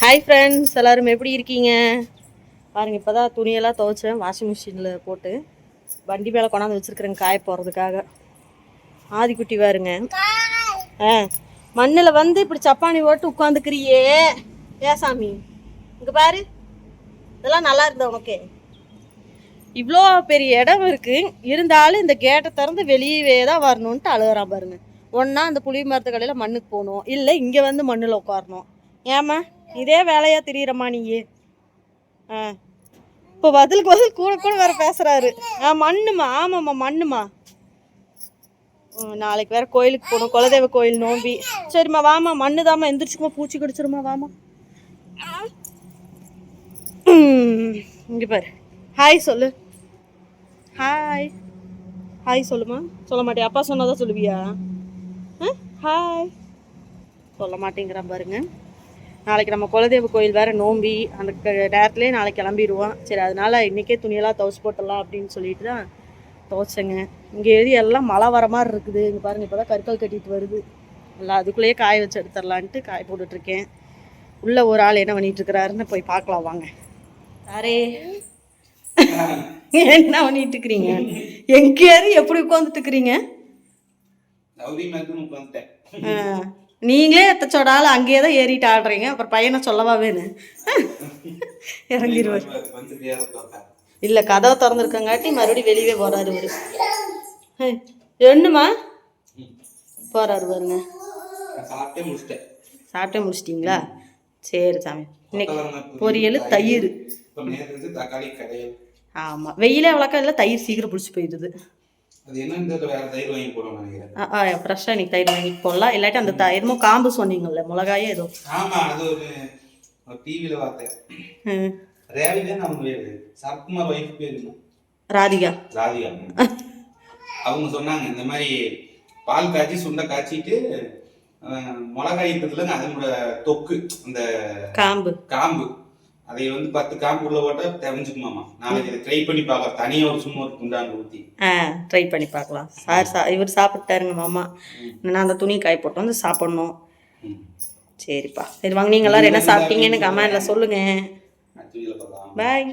Hi friends எல்லாரும் எப்படி இருக்கீங்க? பாருங்கள் இப்போ தான் துணியெல்லாம் துவைச்சேன் வாஷிங் மிஷினில் போட்டு. வண்டி மேலே கொண்டாந்து வச்சுருக்குறேங்க காய போகிறதுக்காக ஆதிக்குட்டி பாருங்க. ஆ மண்ணில் வந்து இப்படி சப்பானி போட்டு உட்காந்துக்கிறியே. ஏ சாமி இங்கே பாரு. இதெல்லாம் நல்லா இருந்தா உனக்கு. இவ்வளோ பெரிய இடம் இருக்குது இருந்தாலும் இந்த கேட்டை திறந்து வெளியவே தான் வரணுன்ட்டு அழுகிறான் பாருங்க. ஒன்றா அந்த புளி மரத்து கடையில் மண்ணுக்கு போகணும். இல்லை இங்கே வந்து மண்ணில் உட்காரணும். ஏம்மா? இதே வேலையாக திரியிறம்மா நீயே. ஆ. இப்போ பதிலுக்கு பதில் கூட கூட வேற பேசுறாரு. ஆ மண்ணுமா? ஆமாம்மா மண்ணுமா. நாளைக்கு வேற கோயிலுக்கு போகணும். குலதெய்வ கோயில் நோம்பி. சரிம்மா வாமா மண்ணு தாம்மா எந்திரிச்சுக்குமா பூச்சி கடிச்சிருமா வாமா இங்கே பாரு. ஹாய் சொல்லு. ஹாய் ஹாய் சொல்லுமா? சொல்ல மாட்டியா? அப்பா சொன்னாதான் சொல்லுவியா? ஆ? ஹாய் சொல்ல மாட்டேங்கிறான் பாருங்க. நாளைக்கு நம்ம குலதெய்வ கோயில் வேற நோம்பி அந்த நேரத்துலேயே நாளைக்கு கிளம்பிடுவோம். சரி அதனால இன்னைக்கே துணியெல்லாம் துவைச்சு போட்டுடலாம் அப்படின்னு சொல்லிட்டு தான் துவைச்சேங்க. இங்கே எழுதி எல்லாம் மழை வர மாதிரி இருக்குது. இங்கே பாருங்க இப்போ தான் கற்கள் கட்டிட்டு வருது. எல்லாம் அதுக்குள்ளேயே காய வச்சு எடுத்துடலான்ட்டு காய போட்டுட்ருக்கேன். உள்ள ஒரு ஆள் என்ன பண்ணிட்டு இருக்கிறாருன்னு போய் பார்க்கலாம் வாங்க. அரே என்ன பண்ணிட்டு இருக்கிறீங்க? எங்கேயாரு எப்படி உட்காந்துட்டு இருக்கிறீங்க? நீங்களே எத்தச்சோட ஆள் அங்கேயே தான் ஏறிட்டு ஆடுறீங்க. அப்புறம் பையனை சொல்லவா வேணும் இறங்கிடுவார் இல்லை கதவை திறந்துருக்கங்காட்டி மறுபடியும் வெளியே போகிறாரு இவர். என்னம்மா? போகிறாரு பாருங்க. சாப்பிட்டே முடிச்சிட்டிங்களா? சரி சாமி. இன்னைக்கு பொரியல் தயிர். ஆமாம் வெயிலே அவ்வளோக்கா இல்லை தயிர் சீக்கிரம் பிடிச்சி போயிடுது. ஃப்ரெஷ்ஷாக இன்னைக்கு தயிர் வாங்கிட்டு போடலாம். இல்லாட்டி அந்த தயிரமோ காம்பு சொன்னீங்கல்ல மிளகாயே ஏதோ. ஆமா அது ஒரு டிவியில பார்த்தேன். ரேவிலே நம்ம பேரு? சரத்குமார் ஒய்ஃப் பேரு ராதிகா. ராதிகா. அவங்க சொன்னாங்க இந்த மாதிரி பால் காய்ச்சி சுண்டை காய்ச்சிட்டு மிளகாய் இருக்குதுல அதனோட தொக்கு அந்த காம்பு. காம்பு. அதை வந்து பத்து காம்பு உள்ள போட்டா தெரிஞ்சுக்குமாமா நாளைக்கு இதை ட்ரை பண்ணி பார்க்கலாம். தனியா ஒரு சும்மா ஒரு குண்டாங்க ஊத்தி. ஆ ட்ரை பண்ணி பார்க்கலாம். சார் சா இவர் சாப்பிட்டாருங்க மாமா. நான் அந்த துணி காய போட்டு வந்து சாப்பிட்ணும். சரிப்பா. சரி வாங்க நீங்கள் எல்லாரும் என்ன சாப்பிட்டீங்கன்னு கமெண்டில் பார்க்கலாம். பாய்